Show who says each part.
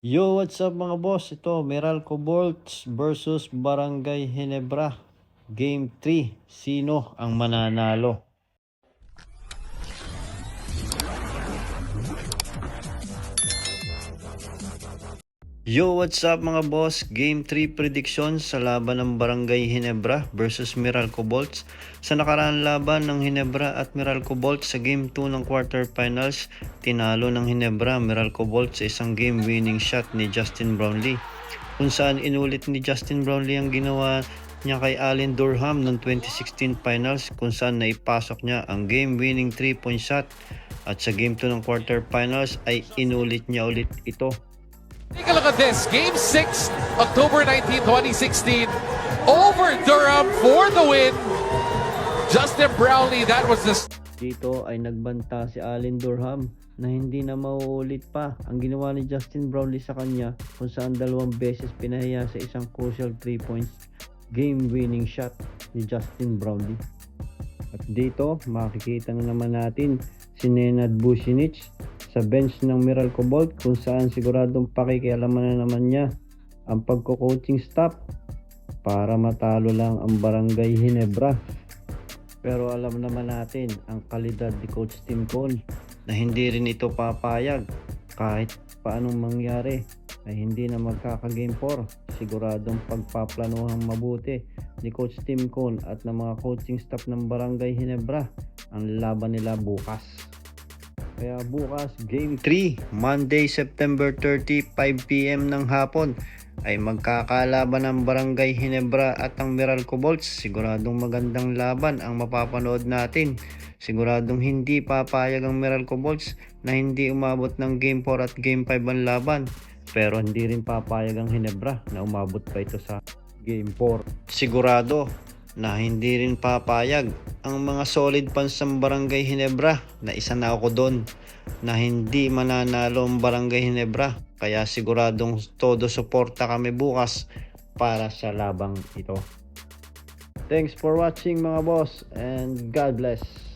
Speaker 1: Yo, what's up mga boss? Ito, Meralco Bolts versus Barangay Hinebra. Game 3. Sino ang mananalo? Yo, what's up mga boss? Game 3 prediction sa laban ng Barangay Hinebra versus Meralco Bolts. Sa nakaraang laban ng Hinebra at Meralco Bolts sa Game 2 ng quarterfinals, tinalo ng Hinebra Meralco Bolts sa isang game-winning shot ni Justin Brownlee. Kung saan inulit ni Justin Brownlee ang ginawa niya kay Allen Durham noong 2016 finals kung saan naipasok niya ang game-winning 3-point shot at sa Game 2 ng quarterfinals ay inulit niya ulit ito.
Speaker 2: Take a look at this. Game 6, October 19, 2016. Over Durham for the win. Justin Brownlee, that was the
Speaker 1: Dito ay nagbanta si Allen Durham na hindi na mauulit pa ang ginawa ni Justin Brownlee sa kanya kung saan dalawang beses pinahiya sa isang crucial 3 points game winning shot ni Justin Brownlee. At dito makikita na naman natin si Nenad Vucinic sa bench ng Meralco Bolt kung saan siguradong pakikialaman na naman niya ang pagko-coaching staff para matalo lang ang Barangay Hinebra. Pero alam naman natin ang kalidad ni Coach Tim Cole na hindi rin ito papayag kahit paanong mangyari ay hindi na magkaka-game 4. Siguradong pagpaplanuhang mabuti ni Coach Tim Cole at ng mga coaching staff ng Barangay Hinebra ang laban nila bukas. Kaya bukas, Game 3, Monday, September 30, 5pm ng hapon, ay magkakalaban ang Barangay Hinebra at ang Meralco Bolts. Siguradong magandang laban ang mapapanood natin. Siguradong hindi papayag ang Meralco Bolts na hindi umabot ng Game 4 at Game 5 ang laban. Pero hindi rin papayag ang Hinebra na umabot pa ito sa Game 4. Sigurado na hindi rin papayag ang mga solid fans ng Barangay Hinebra na isa na ako doon na hindi mananalo ang Barangay Hinebra kaya siguradong todo suporta kami bukas para sa labang ito. Thanks for watching mga boss and God bless.